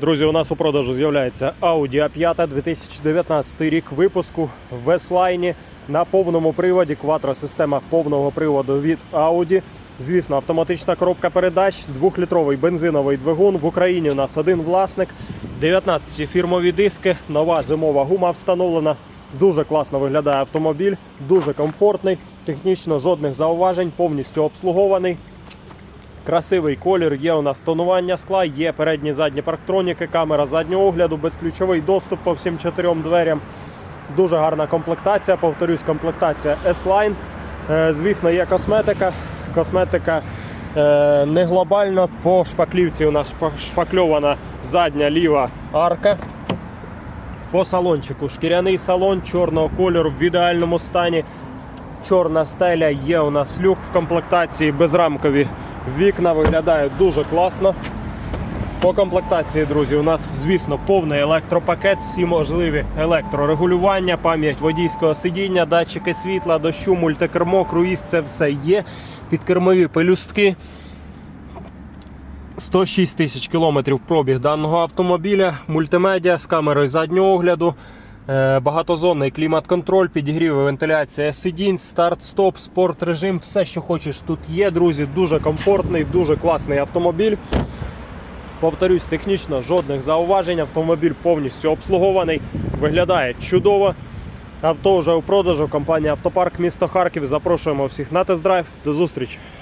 Друзі, у нас у продажу з'являється Audi A5 2019 рік випуску в S-Line на повному приводі. Квадросистема повного приводу від Audi. Звісно, автоматична коробка передач, 2-літровий бензиновий двигун. В Україні у нас один власник, 19 фірмові диски, нова зимова гума встановлена. Дуже класно виглядає автомобіль, дуже комфортний, технічно жодних зауважень, повністю обслугований. Красивий колір, є у нас тонування скла, є передні задні парктроніки, камера заднього огляду, безключовий доступ по всім чотирьом дверям. Дуже гарна комплектація. Повторюсь, комплектація S-Line. Е, Звісно, є косметика. Косметика е, не глобальна. По шпаклівці у нас шпакльована задня ліва арка. По салончику шкіряний салон чорного кольору в ідеальному стані. Чорна стеля є у нас люк в комплектації, безрамкові вікна виглядають дуже класно. По комплектації, друзі, у нас, звісно, повний електропакет, всі можливі електрорегулювання, пам'ять водійського сидіння, датчики світла, дощу, мультикермо, круїз це все є. Підкермові пелюстки. 106 тисяч кілометрів пробіг даного автомобіля, мультимедіа з камерою заднього огляду, багатозонний клімат-контроль, підігрів вентиляція сидінь, старт-стоп, спорт режим, все, що хочеш, тут є, друзі. Дуже комфортний, дуже класний автомобіль. Повторюсь, технічно жодних зауважень. Автомобіль повністю обслугований, виглядає чудово. Авто вже у продажу. Компанія Автопарк місто Харків. Запрошуємо всіх на тест-драйв. До зустрічі!